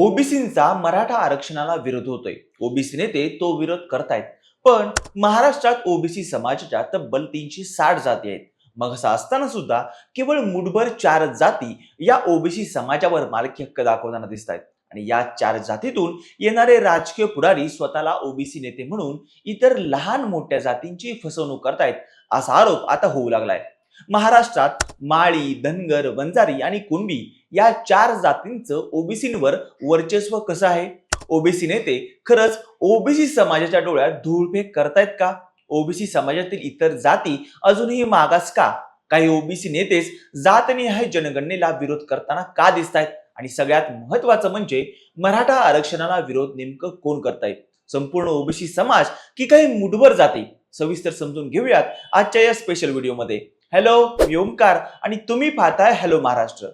ओबीसींचा मराठा आरक्षणाला विरोध होतोय. ओबीसी नेते तो विरोध करतायत. पण महाराष्ट्रात ओबीसी समाजाच्या तब्बल तीनशे साठ जाती आहेत. मग असं असताना सुद्धा केवळ मुठभर चार जाती या ओबीसी समाजावर मालकी हक्क दाखवताना दिसत आहेत आणि या चार जातीतून येणारे राजकीय पुढारी स्वतःला ओबीसी नेते म्हणून इतर लहान मोठ्या जातींची फसवणूक करतायत असा आरोप आता होऊ लागलाय. महाराष्ट्रात माळी धनगर वंजारी आणि कुणबी या चार जातींचं ओबीसींवर वर्चस्व कसं आहे? ओबीसी नेते खरंच ओबीसी समाजाच्या डोळ्यात धूळफेक करतायत का? ओबीसी समाजातील इतर जाती अजूनही मागास का? काही ओबीसी नेतेच जातनिहाय जनगणनेला विरोध करताना का दिसतायत? आणि सगळ्यात महत्वाचं म्हणजे मराठा आरक्षणाला विरोध नेमकं कोण करतायत? संपूर्ण ओबीसी समाज की काही मुठभर जाते? सविस्तर समजून घेऊयात आजच्या या स्पेशल व्हिडिओमध्ये हॅलो मी ओमकार आणि तुम्ही पाहताय हॅलो महाराष्ट्र.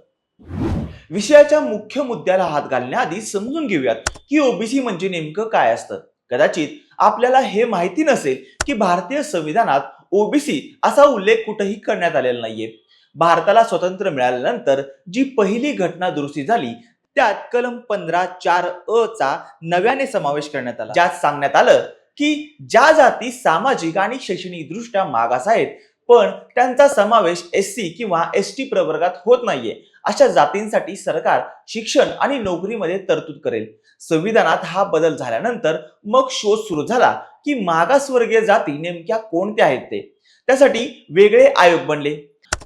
विषयाच्या मुख्य मुद्द्याला हात घालण्याआधी समजून घेऊयात की ओबीसी म्हणजे नेमकं काय असतं. कदाचित आपल्याला हे माहिती नसेल की भारतीय संविधानात ओबीसी असा उल्लेख कुठेही करण्यात आलेला नाहीये. भारताला स्वतंत्र मिळाल्यानंतर जी पहिली घटना दुरुस्ती झाली त्यात कलम पंधरा चार अ चा नव्याने समावेश करण्यात आला. ज्यात सांगण्यात आलं की ज्या जाती सामाजिक आणि शैक्षणिक दृष्ट्या मागास आहेत पण त्यांचा समावेश एस सी किंवा एस टी प्रवर्गात होत नाहीये. अशा जातींसाठी सरकार शिक्षण आणि नोकरीमध्ये तरतूद करेल. संविधानात हा बदल झाल्यानंतर मग शोध सुरू झाला की मागासवर्गीय जाती नेमक्या कोणत्या आहेत ते? त्यासाठी वेगळे आयोग बनले.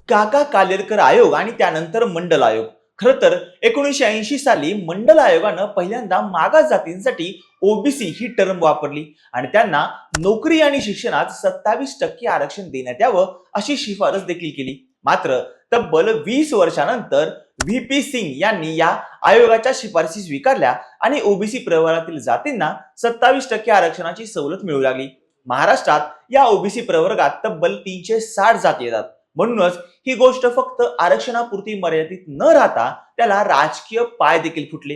काका कालेरकर आयोग आणि त्यानंतर मंडल आयोग. खर तर एकोणीसशे ऐंशी साली मंडल आयोगानं पहिल्यांदा मागास जातींसाठी ओबीसी ही टर्म वापरली आणि त्यांना नोकरी आणि शिक्षणात सत्तावीस टक्के आरक्षण देण्यात यावं अशी शिफारस देखील केली. मात्र तब्बल वीस वर्षानंतर व्ही पी सिंग यांनी या आयोगाच्या शिफारसी स्वीकारल्या आणि ओबीसी प्रवर्गातील जातींना सत्तावीस टक्के आरक्षणाची सवलत मिळू लागली. महाराष्ट्रात या ओबीसी प्रवर्गात तब्बल तीनशे साठ जाती येतात. म्हणूनच ही गोष्ट फक्त आरक्षणापुरती मर्यादित न राहता त्याला राजकीय पाय देखील फुटले.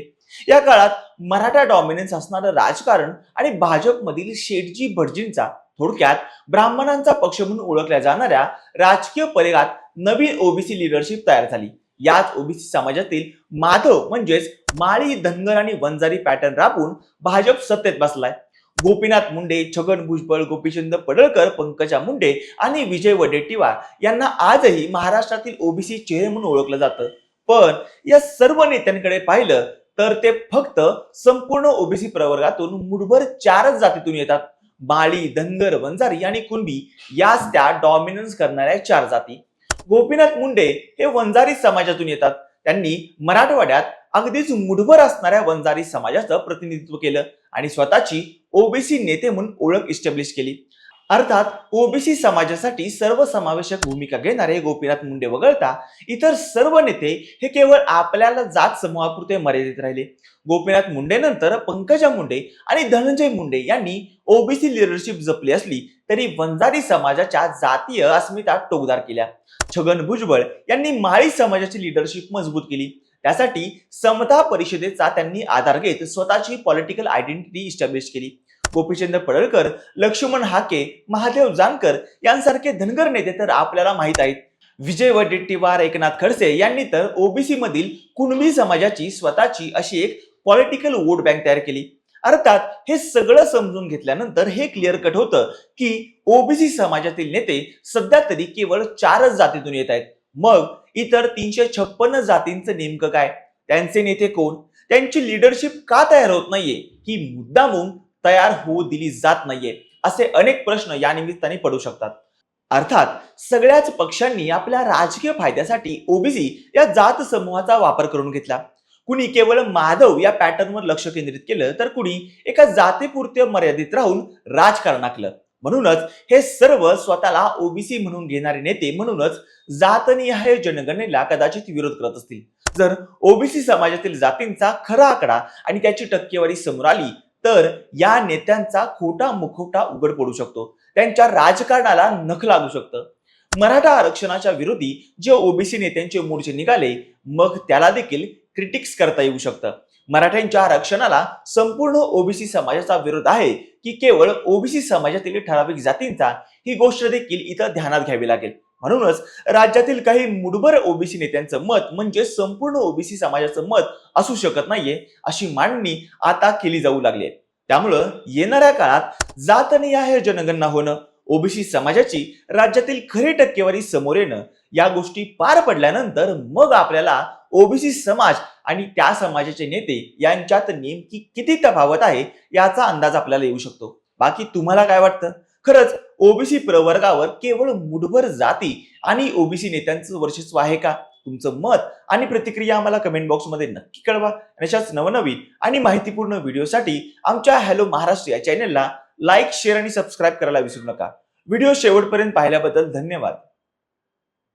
या काळात मराठा डॉमिनन्स असणारं राजकारण आणि भाजपमधील शेटजी भटजींचा थोडक्यात ब्राह्मणांचा पक्ष म्हणून ओळखल्या जाणाऱ्या राजकीय परिघात नवीन ओबीसी लिडरशिप तयार झाली. याच ओबीसी समाजातील माधव म्हणजेच माळी धनगर आणि वंजारी पॅटर्न राबून भाजप सत्तेत बसलाय. गोपीनाथ मुंडे छगन भुजबळ गोपीचंद पडळकर पंकजा मुंडे आणि विजय वडेट्टीवार यांना आजही महाराष्ट्रातील ओबीसी चेहरे म्हणून ओळखलं जातं. पण या सर्व नेत्यांकडे पाहिलं तर ते फक्त संपूर्ण ओबीसी प्रवर्गातून मुठभर चारच जातीतून येतात. माळी धनगर वंजारी आणि कुणबी याच त्या डॉमिनन्स करणाऱ्या चार जाती. गोपीनाथ मुंडे हे वंजारी समाजातून येतात. त्यांनी मराठवाड्यात अगदीच मुठभर असणाऱ्या वंजारी समाजाचं प्रतिनिधित्व केलं. आणि स्वतःची ओबीसी नेते म्हणून ओळख इस्टॅब्लिश केली. अर्थात ओबीसी समाजासाठी सर्वसमावेशक भूमिका घेणारे गोपीनाथ मुंडे वगळता इतर सर्व नेते हे केवळ आपल्याला जात समूहापुरते मर्यादित राहिले. गोपीनाथ मुंडे नंतर पंकजा मुंडे आणि धनंजय मुंडे यांनी ओबीसी लिडरशिप जपली असली तरी वंजारी समाजाच्या जातीय अस्मिता टोकदार केल्या. छगन भुजबळ यांनी माळी समाजाची लिडरशिप मजबूत केली. त्यासाठी समता परिषदेचा त्यांनी आधार घेत स्वतःची पॉलिटिकल आयडेंटिटी इस्टॅब्लिश केली. गोपीचंद पडळकर लक्ष्मण हाके महादेव जानकर यांसारखे धनगर नेते तर आपल्याला माहीत आहेत. विजय वडेट्टीवार एकनाथ खडसे यांनी तर ओबीसी मधील कुणबी समाजाची स्वतःची अशी एक पॉलिटिकल वोट बँक तयार केली. अर्थात हे सगळं समजून घेतल्यानंतर हे क्लिअर कट होतं की ओबीसी समाजातील नेते सध्या तरी केवळ चारच जातीतून येत आहेत. मग इतर तीनशे छप्पन्न जातींचं नेमकं काय? त्यांचे नेते कोण? त्यांची लिडरशिप का तयार होत नाहीये? ही मुद्दामून तयार होऊ दिली जात नाहीये असे अनेक प्रश्न या निमित्ताने पडू शकतात. अर्थात सगळ्याच पक्षांनी आपल्या राजकीय फायद्यासाठी ओबीसी या जात समूहाचा वापर करून घेतला. कुणी केवळ माधव या पॅटर्नवर लक्ष केंद्रित केलं तर कुणी एका जातीपुरत्या मर्यादित राहून राजकारण आखलं. म्हणूनच हे सर्व स्वतःला ओबीसी म्हणून घेणारे नेते म्हणूनच जातनिहाय जनगणनेला कदाचित विरोध करत असतील. जर ओबीसी समाजातील जातींचा खरा आकडा आणि त्याची टक्केवारी समोर आली तर या नेत्यांचा खोटा मुखवटा उघड पडू शकतो. त्यांच्या राजकारणाला नख लागू शकतं. मराठा आरक्षणाच्या विरोधी जे ओबीसी नेत्यांचे मोर्चे निघाले मग त्याला देखील क्रिटिक्स करता येऊ शकतं. मराठ्यांच्या आरक्षणाला संपूर्ण ओबीसी समाजाचा विरोध आहे की केवळ ओबीसी समाजातील ठराविक जातींचा ही गोष्ट देखील इथं ध्यानात घ्यावी लागेल. म्हणूनच राज्यातील काही मुठभर ओबीसी नेत्यांचं मत म्हणजे संपूर्ण ओबीसी समाजाचं मत असू शकत नाहीये अशी मांडणी आता केली जाऊ लागली आहे. त्यामुळं येणाऱ्या काळात जात आणि आहे जनगणना होणं ओबीसी समाजाची राज्यातील खरी टक्केवारी समोर येणं या गोष्टी पार पडल्यानंतर मग आपल्याला ओबीसी समाज आणि त्या समाजाचे नेते यांच्यात नेमकी किती तफावत आहे याचा अंदाज आपल्याला येऊ शकतो. बाकी तुम्हाला काय वाटतं? खरंच ओबीसी प्रवर्गावर केवळ मुठभर जाती आणि ओबीसी नेत्यांचं वर्चस्व आहे का? तुमचं मत आणि प्रतिक्रिया आम्हाला कमेंट बॉक्समध्ये नक्की कळवा. आणि अशाच नवनवीन आणि माहितीपूर्ण व्हिडिओसाठी आमच्या हॅलो महाराष्ट्र या चॅनेलला लाईक शेअर आणि सबस्क्राईब करायला विसरू नका. व्हिडिओ शेवटपर्यंत पाहिल्याबद्दल धन्यवाद.